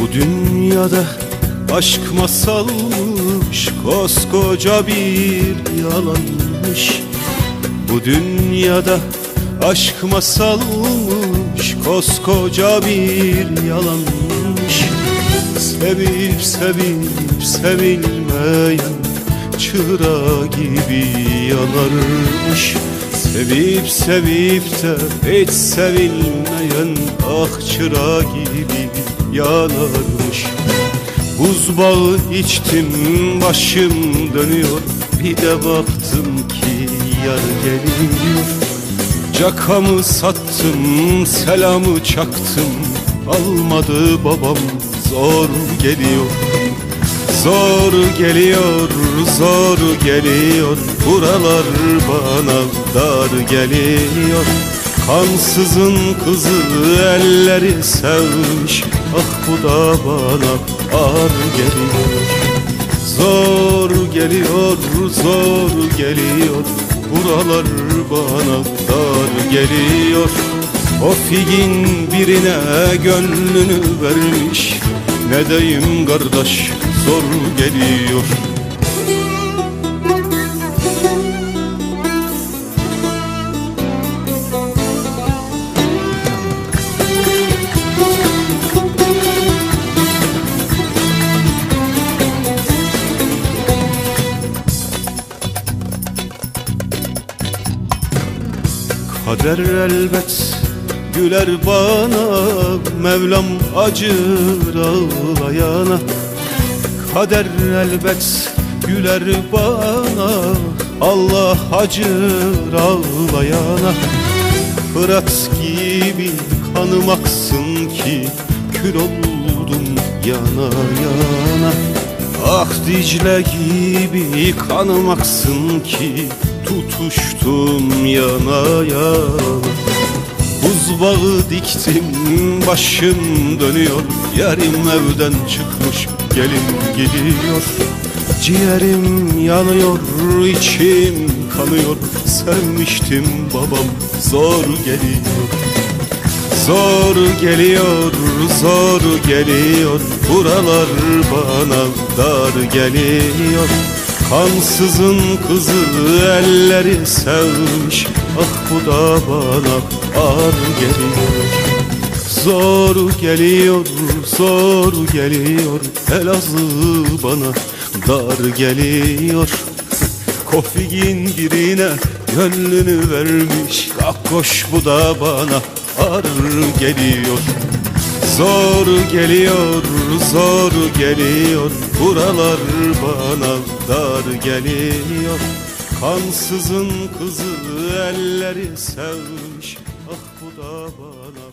Bu dünyada aşk masalmış Koskoca bir yalanmış. Bu dünyada aşk masalmış Koskoca bir yalanmış. Sevip sevip sevilmeyen Çıra gibi yanarmış. Sevip sevip de hiç sevilmeyen Ah çıra gibi yanarmış. Buz bağı içtim başım dönüyor. Bir de baktım ki yar geliyor. Cakamı sattım selamı çaktım. Almadı babam zor geliyor. Zor geliyor, zor geliyor. Buralar bana dar geliyor Kansızın kızı elleri sevmiş. Ah bu da bana ağır geliyor. Zor geliyor, zor geliyor. Buralar bana dar geliyor. O figin birine gönlünü vermiş. Ne diyeyim kardeş zor geliyor Kader elbet güler bana Mevlam acır ağlayana. Kader elbet güler bana Allah acır ağlayana. Fırat gibi kanım aksın ki Kül oldum yana yana. Ah Dicle gibi kanım aksın ki Tutuştum yana yana. Buz bağı diktim başım dönüyor. Yarim evden çıkmış gelin gidiyor. Ciğerim yanıyor içim kanıyor. Sevmiştim babam zor geliyor. Zor geliyor, zor geliyor. Buralar bana dar geliyor Kansızın kızı elleri sevmiş. Ah bu da bana ağır geliyor. Zor geliyor, zor geliyor. Elazığ bana dar geliyor. Kofigin birine gönlünü vermiş. Kakkoş bu da bana ağır geliyor Zor geliyor, zor geliyor. Buralar bana dar geliyor. Kansızın kızı elleri sevmiş. Ah bu da bana